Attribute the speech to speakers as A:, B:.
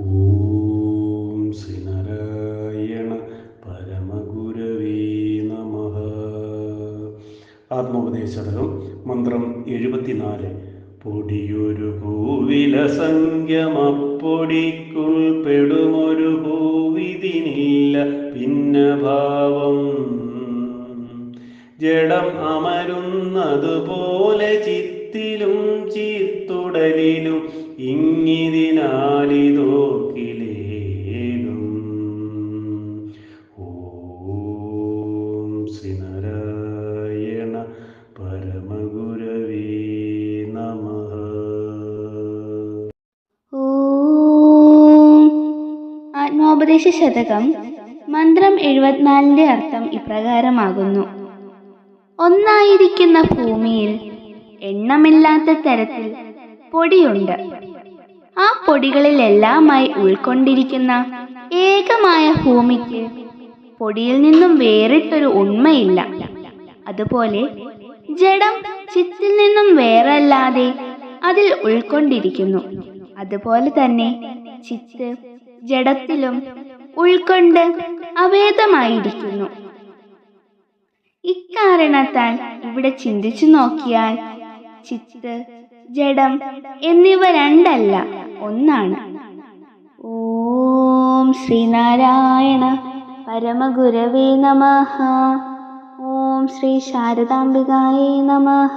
A: ഓം ശ്രീനാരായണ പരമഗുരവേ നമ. ആത്മോപദേശതകം മന്ത്രം എഴുപത്തിനാല്. പൊടിയൊരു പൂവില സംഖ്യമപ്പൊടിക്കുൾപ്പെടുമൊരു പൂവിതിനില്ല ഭിന്നഭാവം. ജഡം അമരുന്നതുപോലെ ചിത്തിലും ചിത്തുടലിലും ഓം
B: ആത്മോപദേശ ശതകം മന്ത്രം എഴുപത്തിനാലിന്റെ അർത്ഥം ഇപ്രകാരമാകുന്നു. ഒന്നായിരിക്കുന്ന ഭൂമിയിൽ എണ്ണമില്ലാത്ത തരത്തിൽ പൊടിയുണ്ട്. ആ പൊടികളിലെല്ലാമായി ഉൾക്കൊണ്ടിരിക്കുന്ന ഏകമായ ഭൂമിക്ക് പൊടിയിൽ നിന്നും വേറിട്ടൊരു ഉണ്മയില്ല. അതുപോലെ ജഡം ചിത്തിൽ നിന്നും വേറല്ലാതെ അതിൽ ഉൾക്കൊണ്ടിരിക്കുന്നു. അതുപോലെ തന്നെ ചിത്ത് ജഡത്തിലും ഉൾക്കൊണ്ട് അവേദമായിരിക്കുന്നു ഇക്കാരണത്താൽ ഇവിടെ ചിന്തിച്ചു നോക്കിയാൽ ചിത്ത് ജഡം എന്നിവ രണ്ടല്ല. ഒന്നാണ്. ഓം ശ്രീനാരായണ പരമഗുരവേ നമ. ഓം ശ്രീ ശാരദാംബികായേ നമഃ.